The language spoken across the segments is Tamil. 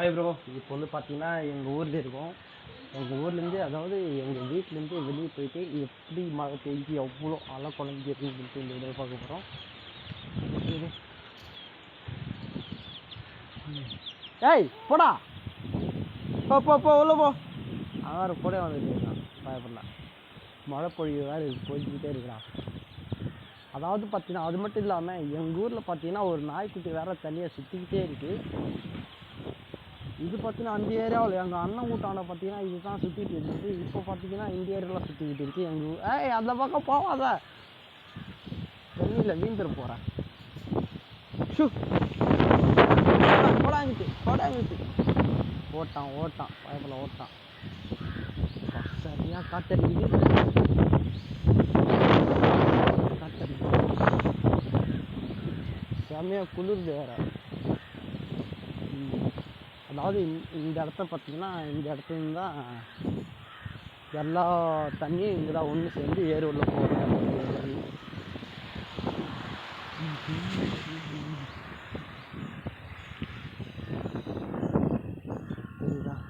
ஹாய் ப்ரோ இப்போ வந்து பார்த்தீங்கன்னா எங்கள் ஊரில் இருக்கோம். எங்கள் ஊர்லேருந்து அதாவது எங்கள் வீட்டிலேருந்து வெளியே போயிட்டு எப்படி மழை பெஞ்சு எவ்வளோ அலை குழஞ்சி இருக்குன்னு சொல்லிட்டு இந்த வீடியோ பார்க்க போகிறோம் ஏய் போடா. போ போ போ உள்ள போ. ஆறு கூட வந்துட்டு இருக்கான். பயப்படல மழை பொழிவு வேறு இருக்கு போய்கிட்டே இருக்கிறான் அதாவது பார்த்தீங்கன்னா அது மட்டும் இல்லாமல் எங்கள் ஊரில் பார்த்தீங்கன்னா ஒரு நாய்க்குட்டி வேறு தனியாக சுற்றிக்கிட்டே இருக்குது இது பார்த்தீங்கன்னா அந்த ஏரியாவில் எங்கள் அண்ணன் கூட்டாண்ட பார்த்தீங்கன்னா இதுதான் சுற்றிட்டு இருந்துச்சு. இப்போ பார்த்தீங்கன்னா இந்த ஏரியாவில் சுற்றிக்கிட்டு இருக்கு. எங்கள் ஏ ஏய் அந்த பக்கம் போவாத. தண்ணியில் வீந்துட போகிறேன் ஷூ. போடாங்கிட்டு போடாங்கிட்டு ஓட்டான் ஓட்டான். பயப்பில் ஓட்டான். சரியாக காத்தடிக்குது காத்தடிக்குது செம்மையாக குளிர்ந்து வேற. அதாவது இந்த- இந்த இடத்த பார்த்தீங்கன்னா இந்த இடத்துல இருந்து தான் எல்லா தண்ணியும் இங்கே தான் ஒன்று சேர்ந்து ஏரி உள்ள போகிறேன் இதுதான்.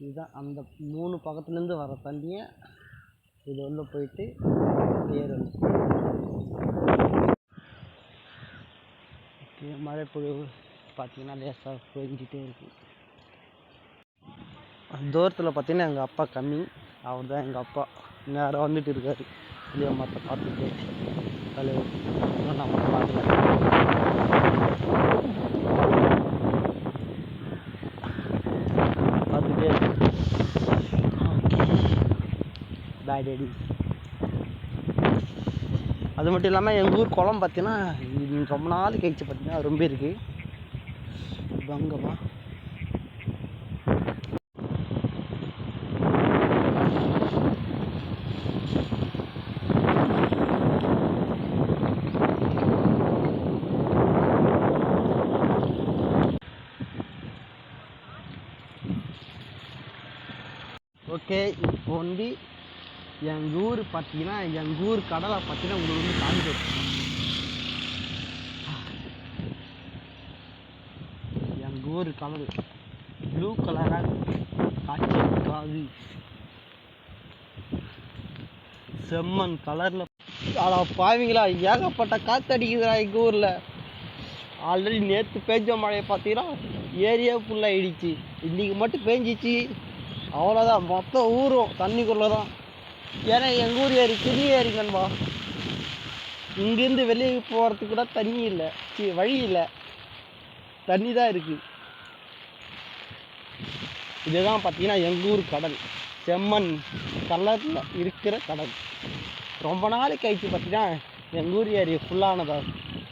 இதுதான். அந்த மூணு பக்கத்துலேருந்து வர தண்ணியை இது உள்ள போயிட்டு ஏரி ஓகே மழை பொழிவு. பார்த்தீங்கன்னா லேசாக பெஞ்சிட்டே இருக்குது தூரத்தில் பார்த்தீங்கன்னா எங்கள் அப்பா கம்மி. அவர் தான் எங்கள் அப்பா. நேராக வந்துட்டு இருக்காரு. புளிய மரத்தை பார்த்துட்டு. தலைவர் இன்னும் நம்ம பார்க்கல. பார்த்துட்டே. பாய் டேடி அது மட்டும் இல்லாமல் எங்கள் ஊர் குளம் பார்த்தீங்கன்னா ரொம்ப நாள் கழிச்சு பார்த்தீங்கன்னா ரொம்ப இருக்குது பங்கமா ஓகே இப்போ வந்து எங்கள் ஊர் பார்த்தீங்கன்னா எங்கள் ஊர் கடலை பார்த்தீங்கன்னா உங்களுக்கு வந்து காமிக்கும் எங்கள் கலர். ப்ளூ கலராக காட்சி காவி செம்மண் கலரில் ஆனால் பாவிங்களா ஏகப்பட்ட காற்று அடிக்குதுடா எங்கள் ஊரில். ஆல்ரெடி நேற்று பேஞ்ச மழையை பார்த்தீங்கன்னா ஏரியா ஃபுல்லாகிடுச்சு இன்றைக்கி மட்டும் பேஞ்சிச்சு. அவ்வளோதான் மொத்தம் ஊரும் தண்ணிக்குள்ளே தான் ஏன்னா எங்கள் ஊர் ஏரி பெரிய ஏரிங்கன்பா இங்கேருந்து வெளியே போகிறதுக்கு கூட தண்ணி இல்லை. சி வழி இல்லை. தண்ணி தான் இருக்குது இதுதான் பார்த்தீங்கன்னா எங்கள் ஊர் கடல். செம்மண் கலரில் இருக்கிற கடல். ரொம்ப நாளைக்கு கழிச்சு பார்த்தீங்கன்னா எங்கள் ஊர் ஏரி ஃபுல்லானதை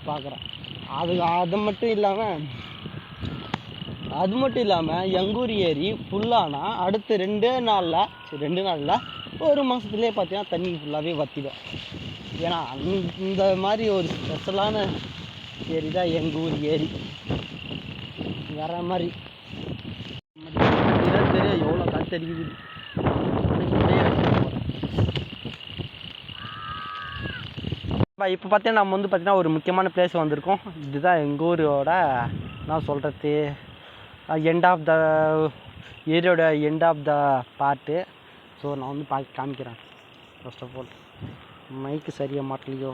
பார்க்குறேன் அது அது மட்டும் இல்லாமல் அது மட்டும் இல்லாமல் எங்கள் ஊர் ஏரி ஃபுல்லானா அடுத்த ரெண்டே நாளில் ரெண்டு நாளில் ஒரு மாதத்துலேயே பார்த்தீங்கன்னா தண்ணி ஃபுல்லாகவே வற்றிடும் ஏன்னா அந்த- இந்த மாதிரி ஒரு ஸ்பெஷலான ஏரி தான் எங்கள் ஊர் ஏரி. வேற மாதிரி. இதான் தெரியும் எவ்வளோ காற்று அடிக்குது இப்போ பார்த்தீங்கன்னா நம்ம வந்து பார்த்தீங்கன்னா ஒரு முக்கியமான பிளேஸ் வந்திருக்கோம். இதுதான் எங்கள் ஊரோட நான் சொல்கிறது end of the ஏரியோட end of the part so நான் வந்து பார்க்க காமிக்கிறேன். ஃபர்ஸ்ட் ஆஃப் ஆல் மைக்கு சரியாக மாட்டலையோ?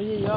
ஐயோ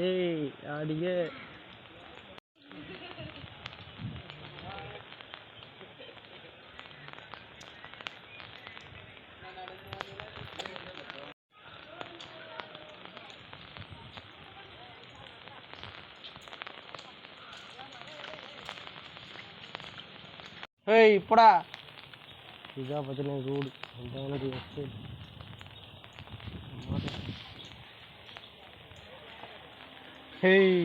ஏய் அடியே. ஏய் இப்படா. இதான் பார்த்தீங்கன்னா ரோடு அந்த வச்சு ஹேய்